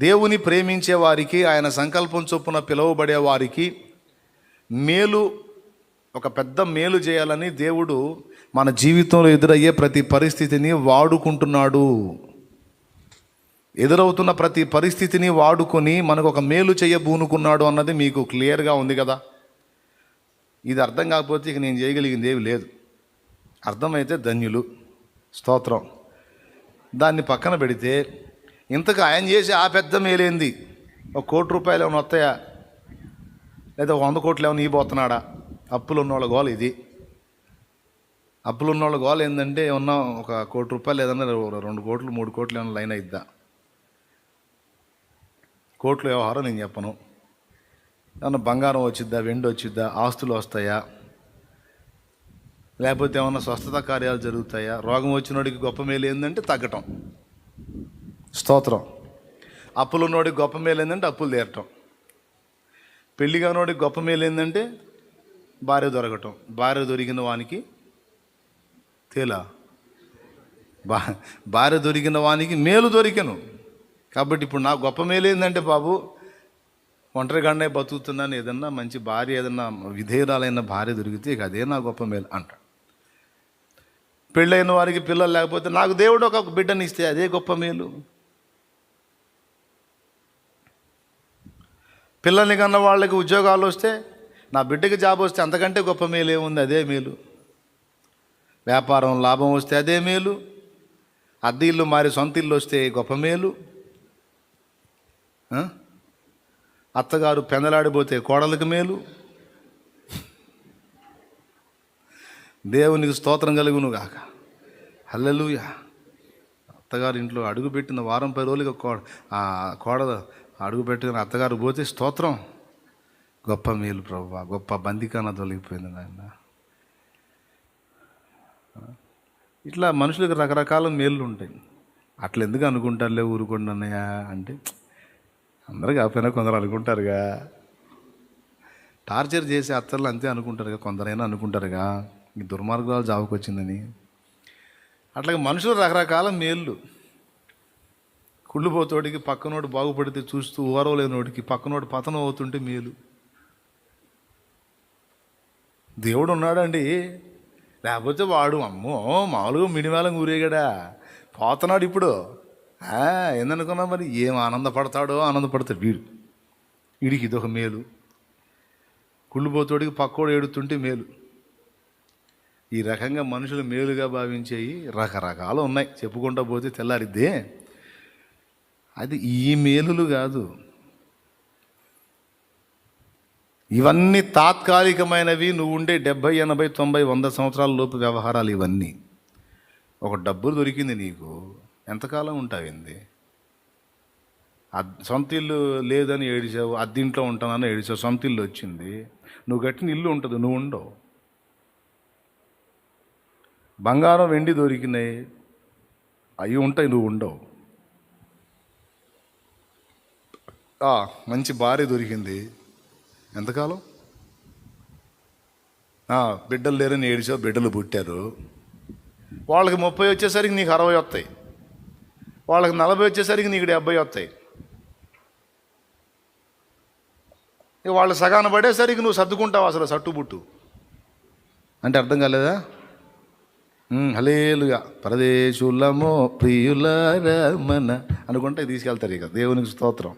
దేవుని ప్రేమించే వారికి ఆయన సంకల్పం చొప్పున పిలువబడే వారికి మేలు ఒక పెద్ద మేలు చేయాలని దేవుడు మన జీవితంలో ఎదురయ్యే ప్రతి పరిస్థితిని వాడుకుంటున్నాడు. ఎదురవుతున్న ప్రతి పరిస్థితిని వాడుకొని మనకు ఒక మేలు చేయబూనుకున్నాడు అన్నది మీకు క్లియర్గా ఉంది కదా. ఇది అర్థం కాకపోతే ఇక నేను చేయగలిగింది ఏమి లేదు. అర్థమైతే ధన్యులు. స్తోత్రం. దాన్ని పక్కన పెడితే ఇంతకు ఆయన చేసి ఆ పెద్ద మేలేంది? ఒక కోటి రూపాయలు ఏమైనా వస్తాయా? లేదా వంద కోట్లు ఏమైనా ఇవ్వబోతున్నాడా? అప్పులు ఉన్నోళ్ళ గోల ఇది. అప్పులు ఉన్నోళ్ళ గోల ఏంటంటే ఏమన్నా ఒక కోటి రూపాయలు ఏదన్నా రెండు కోట్లు మూడు కోట్లు ఏమైనా లైన్ అయిద్దా? కోట్ల వ్యవహారం నేను చెప్పను. ఏమన్నా బంగారం వచ్చిద్దా వెండి వచ్చిద్దా ఆస్తులు వస్తాయా? లేకపోతే ఏమన్నా స్వస్థత కార్యాలు జరుగుతాయా? రోగం వచ్చినోడికి గొప్ప మేలు ఏంటంటే తగ్గటం. స్తోత్రం. అప్పులు ఉన్నోడికి గొప్ప మేలు ఏంటంటే అప్పులు తీరటం. పెళ్ళిగా కానోడికి గొప్ప మేలు ఏంటంటే భార్య దొరకటం. భార్య దొరికిన వానికి తేలా. బా భార్య దొరికిన వానికి మేలు దొరికను. కాబట్టి ఇప్పుడు నా గొప్ప మేలు ఏంటంటే బాబు ఒంటరిగానే బతుకుతున్నాను. ఏదన్నా మంచి భార్య ఏదన్నా విధేయురాలైన భార్య దొరికితే ఇక అదే నా గొప్ప మేలు అంట. పెళ్ళైన వారికి పిల్లలు లేకపోతే నాకు దేవుడు ఒక బిడ్డని ఇస్తే అదే గొప్ప మేలు. పిల్లల్ని కన్న వాళ్ళకి ఉద్యోగాలు వస్తే నా బిడ్డకి జాబ్ వస్తే అంతకంటే గొప్ప మేలు ఏముంది? అదే మేలు. వ్యాపారం లాభం వస్తే అదే మేలు. అద్దె ఇల్లు మారి సొంత ఇల్లు వస్తే గొప్ప మేలు. అత్తగారు పెందలాడిపోతే కోడలకు మేలు. దేవునికి స్తోత్రం కలుగును గాక. హల్లెలూయ. అత్తగారు ఇంట్లో అడుగుపెట్టిన వారం పది రోజులుగా కో కోడలు అడుగు పెట్టుకుని అత్తగారు పోతే స్తోత్రం. గొప్ప మేలు ప్రభు గొప్ప బందికాన తొలగిపోయింది నాయన. ఇట్లా మనుషులకు రకరకాల మేళ్ళు ఉంటాయి. అట్లా ఎందుకు అనుకుంటారులే ఊరుకోండి అన్నయ్యా అంటే అందరూ కాకపోయినా కొందరు అనుకుంటారుగా. టార్చర్ చేసే అత్తర్లు అంతే అనుకుంటారుగా కొందరైనా అనుకుంటారుగా. ఈ దుర్మార్గాలు జాబుకు వచ్చిందని అట్లాగే మనుషులు రకరకాల మేళ్ళు. కుళ్ళుపోతోడికి పక్కనోడు బాగుపడితే చూస్తూ ఓరవలేనోడికి పక్కనోడు పతనం అవుతుంటే మేలు. దేవుడు ఉన్నాడండి లేకపోతే వాడు అమ్మో మామూలుగా మిడిమేళం ఊరేగాడా? పోతున్నాడు ఇప్పుడు. ఏందనుకున్నా మరి ఏం ఆనందపడతాడో ఆనందపడతాడు వీడు. వీడికి ఇదొక మేలు. కుళ్ళుపోతోడికి పక్కోడు ఏడుతుంటే మేలు. ఈ రకంగా మనుషులు మేలుగా భావించేవి రకరకాలు ఉన్నాయి. చెప్పుకుంటా పోతే తెల్లారిద్దే. అది ఈ మేలులు కాదు. ఇవన్నీ తాత్కాలికమైనవి. నువ్వు ఉండే డెబ్భై ఎనభై తొంభై వంద సంవత్సరాల లోపు వ్యవహారాలు ఇవన్నీ. ఒక డబ్బు దొరికింది నీకు. ఎంతకాలం ఉంటావింది? సొంత ఇల్లు లేదని ఏడిచావు అద్దింట్లో ఉంటానని ఏడిచావు సొంత ఇల్లు వచ్చింది. నువ్వు కట్టిన ఇల్లు ఉంటుంది నువ్వు ఉండవు. బంగారం వెండి దొరికినాయి. అవి ఉంటాయి నువ్వు ఉండవు ఆ, మంచి భార్య దొరికింది. ఎంతకాలం? బిడ్డలు లేరని ఏడిచావు బిడ్డలు పుట్టారు. వాళ్ళకి ముప్పై వచ్చేసరికి నీకు అరవై వస్తాయి. వాళ్ళకి నలభై వచ్చేసరికి నీకు డెబ్బై వస్తాయి. వాళ్ళు సగాన పడేసరికి నువ్వు సర్దుకుంటావు అసలు సట్టుబుట్టు. అంటే అర్థం కాలేదా? హలేలుగా పరదేశులమో ప్రియులరమన అనుకుంటే తీసుకెళ్తారు ఇక. దేవునికి స్తోత్రం.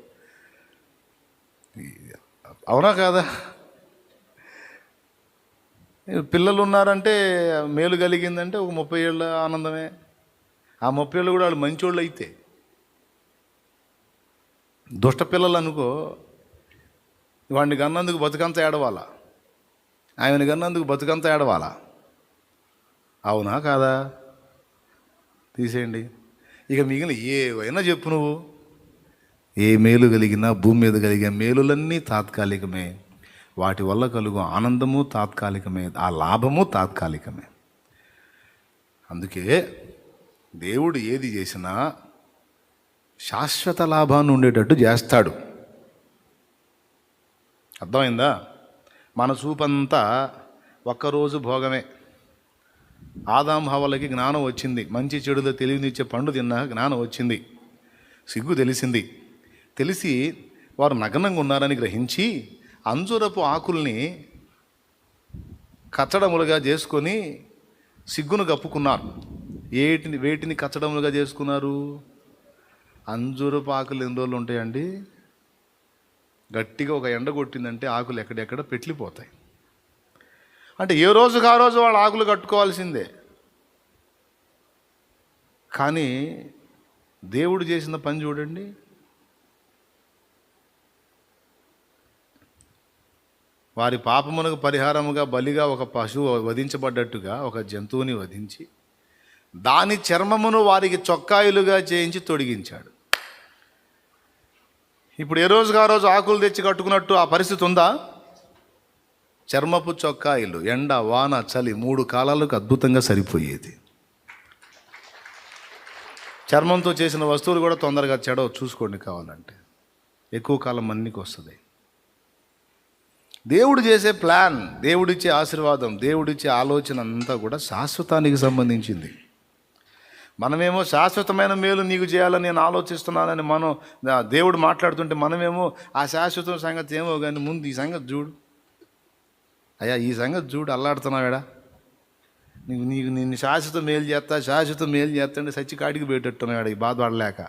అవునా కాదా? పిల్లలు ఉన్నారంటే మేలు కలిగిందంటే ఒక ముప్పై ఏళ్ళ ఆనందమే. ఆ ముప్పై ఏళ్ళు కూడా వాళ్ళు మంచోళ్ళు అయితే దుష్ట పిల్లలు అనుకో వాడిని కన్నందుకు బతుకంత ఏడవాలా. ఆయన కన్నందుకు బతుకంత ఏడవాలా. అవునా కాదా? తీసేయండి. ఇక మిగిలిన ఏవైనా చెప్పు నువ్వు. ఏ మేలు కలిగినా భూమి మీద కలిగే మేలులన్నీ తాత్కాలికమే. వాటి వల్ల కలుగు ఆనందము తాత్కాలికమే ఆ లాభము తాత్కాలికమే. అందుకే దేవుడు ఏది చేసినా శాశ్వత లాభాన్ని ఉండేటట్టు చేస్తాడు. అర్థమైందా? మన చూపంతా ఒక్కరోజు భోగమే. ఆదాం హవలకి జ్ఞానం వచ్చింది. మంచి చెడులో తెలివినిచ్చే పండు తిన్నా జ్ఞానం వచ్చింది. సిగ్గు తెలిసింది. తెలిసి వారు నగ్నంగా ఉన్నారని గ్రహించి అంజూరపు ఆకుల్ని కచ్చడములుగా చేసుకొని సిగ్గును కప్పుకున్నారు. ఏటిని వేటిని కచ్చడములుగా చేసుకున్నారు? అంజూరపు ఆకులు ఎన్ని రోజులు ఉంటాయండి? గట్టిగా ఒక ఎండ కొట్టిందంటే ఆకులు ఎక్కడెక్కడ పెట్లిపోతాయి అంటే ఏ రోజుకు ఆ రోజు వాళ్ళు ఆకులు కట్టుకోవాల్సిందే. కానీ దేవుడు చేసిన పని చూడండి. వారి పాపమునకు పరిహారముగా బలిగా ఒక పశువు వధించబడ్డట్టుగా ఒక జంతువుని వధించి దాని చర్మమును వారికి చొక్కాయిలుగా చేయించి తొడిగించాడు. ఇప్పుడు ఏ రోజుగా ఆ రోజు ఆకులు తెచ్చి కట్టుకున్నట్టు ఆ పరిస్థితి ఉందా? చర్మపు చొక్కాయిలు ఎండ వాన చలి మూడు కాలాలకు అద్భుతంగా సరిపోయేది. చర్మంతో చేసిన వస్తువులు కూడా తొందరగా చెడవ చూసుకోండి కావాలంటే. ఎక్కువ కాలం మన్నికి వస్తుంది. దేవుడు చేసే ప్లాన్ దేవుడిచ్చే ఆశీర్వాదం దేవుడిచ్చే ఆలోచన అంతా కూడా శాశ్వతానికి సంబంధించింది. మనమేమో శాశ్వతమైన మేలు నీకు చేయాలని నేను ఆలోచిస్తున్నానని మనం దేవుడు మాట్లాడుతుంటే మనమేమో ఆ శాశ్వతం సంగతి ఏమో కానీ ముందు ఈ సంగతి చూడు. అయ్యా ఈ సంగతి చూడు అల్లాడుతున్నావేడా? నీకు నీకు నిన్ను శాశ్వత మేలు చేస్తా శాశ్వత మేలు చేస్తా అంటే సచ్చి కాడికి పెట్టేట్టున్నాడు ఈ బాధపడలేక?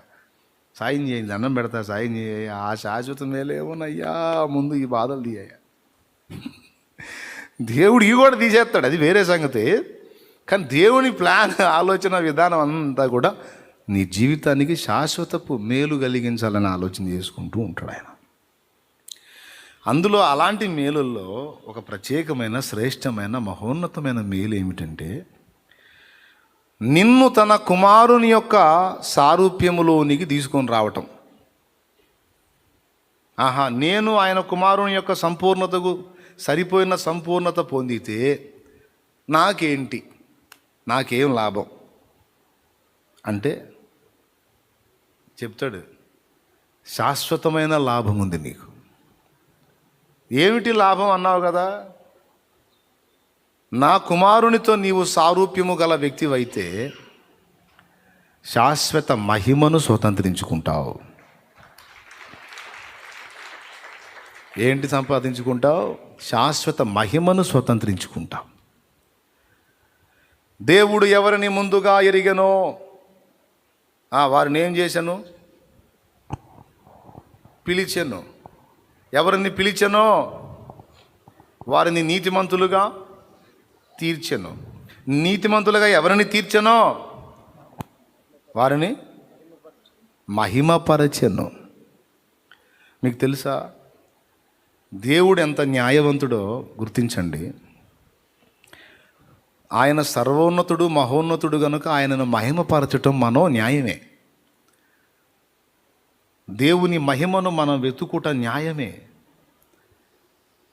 సాయం చేయండి దండం పెడతా సాయం చేయ. ఆ శాశ్వత మేలేమోనయ్యా ముందు ఈ బాధలు తీయ్యా దేవుడు ఇవి కూడా తీసేస్తాడు అది వేరే సంగతి. కానీ దేవుని ప్లాన్ ఆలోచన విధానం అంతా కూడా నీ జీవితానికి శాశ్వతపు మేలు కలిగించాలని ఆలోచన చేసుకుంటూ ఉంటాడు ఆయన. అందులో అలాంటి మేలుల్లో ఒక ప్రత్యేకమైన శ్రేష్టమైన మహోన్నతమైన మేలు ఏమిటంటే నిన్ను తన కుమారుని యొక్క సారూప్యములోనికి తీసుకొని రావటం. ఆహా నేను ఆయన కుమారుని యొక్క సంపూర్ణతకు సరిపోయిన సంపూర్ణత పొందితే నాకేంటి? నాకేం లాభం? అంటే చెప్తాడు శాశ్వతమైన లాభం ఉంది నీకు. ఏమిటి లాభం అన్నావు కదా? నా కుమారునితో నీవు సారూప్యము గల వ్యక్తివైతే శాశ్వత మహిమను స్వతంత్రించుకుంటావు. ఏంటి సంపాదించుకుంటావు? శాశ్వత మహిమను స్వతంత్రించుకుంటాం. దేవుడు ఎవరిని ముందుగా ఎరిగనో వారిని ఏం చేశాను? పిలిచాను. ఎవరిని పిలిచానో? వారిని నీతిమంతులుగా తీర్చెను. నీతిమంతులుగా ఎవరిని తీర్చెనో? వారిని మహిమపరచెను. మీకు తెలుసా? దేవుడు ఎంత న్యాయవంతుడో గుర్తించండి. ఆయన సర్వోన్నతుడు మహోన్నతుడు గనుక ఆయనను మహిమపరచటం మనో న్యాయమే. దేవుని మహిమను మనం వెతుకుట న్యాయమే.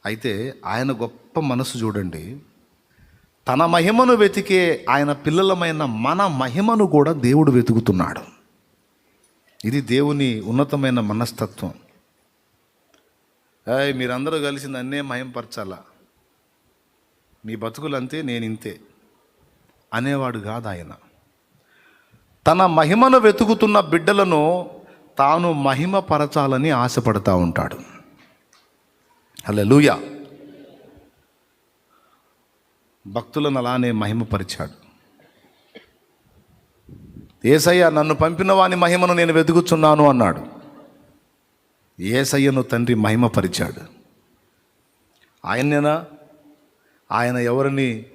అయితే ఆయన గొప్ప మనసు చూడండి. తన మహిమను వెతికే ఆయన పిల్లలమైన మన మహిమను కూడా దేవుడు వెతుకుతున్నాడు. ఇది దేవుని ఉన్నతమైన మనస్తత్వం. మీరందరూ కలిసి నన్నే మయంపరచాలా? మీ బతుకులంతే నేను ఇంతే అనేవాడు కాదు ఆయన తన మహిమను వెతుకుతున్న బిడ్డలను తాను మహిమపరచాలని ఆశపడతా ఉంటాడు. అలా లూయా భక్తులను అలానే మహిమపరిచాడు. ఏసయ్య నన్ను పంపిన వాని మహిమను నేను వెతుకుతున్నాను అన్నాడు. ఏసయ్యను తండ్రి మహిమపరిచాడు. ఆయనేనా ఆయన ఎవరిని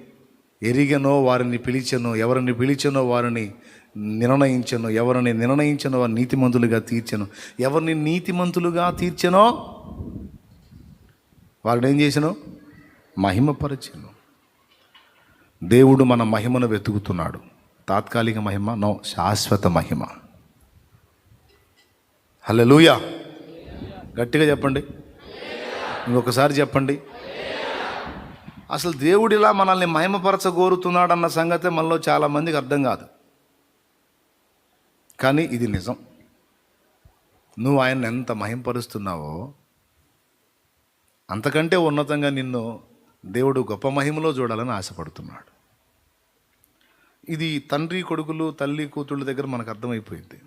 ఎరిగనో వారిని పిలిచెనో ఎవరిని పిలిచెనో వారిని నిర్ణయించను ఎవరిని నిర్ణయించను వారిని నీతిమంతులుగా తీర్చను ఎవరిని నీతిమంతులుగా తీర్చెనో వారిని ఏం చేసను మహిమపరచను. దేవుడు మన మహిమను వెతుకుతున్నాడు. తాత్కాలిక మహిమ నో శాశ్వత మహిమ. హల్లెలూయా! గట్టిగా చెప్పండి. ఇంకొకసారి చెప్పండి. అసలు దేవుడిలా మనల్ని మహిమపరచగోరుతున్నాడన్న సంగతి మనలో చాలామందికి అర్థం కాదు. కానీ ఇది నిజం. నువ్వు ఆయన ఎంత మహింపరుస్తున్నావో అంతకంటే ఉన్నతంగా నిన్ను దేవుడు గొప్ప మహిమలో చూడాలని ఆశపడుతున్నాడు. ఇది తండ్రి కొడుకులు తల్లి కూతుళ్ళ దగ్గర మనకు అర్థమైపోయింది.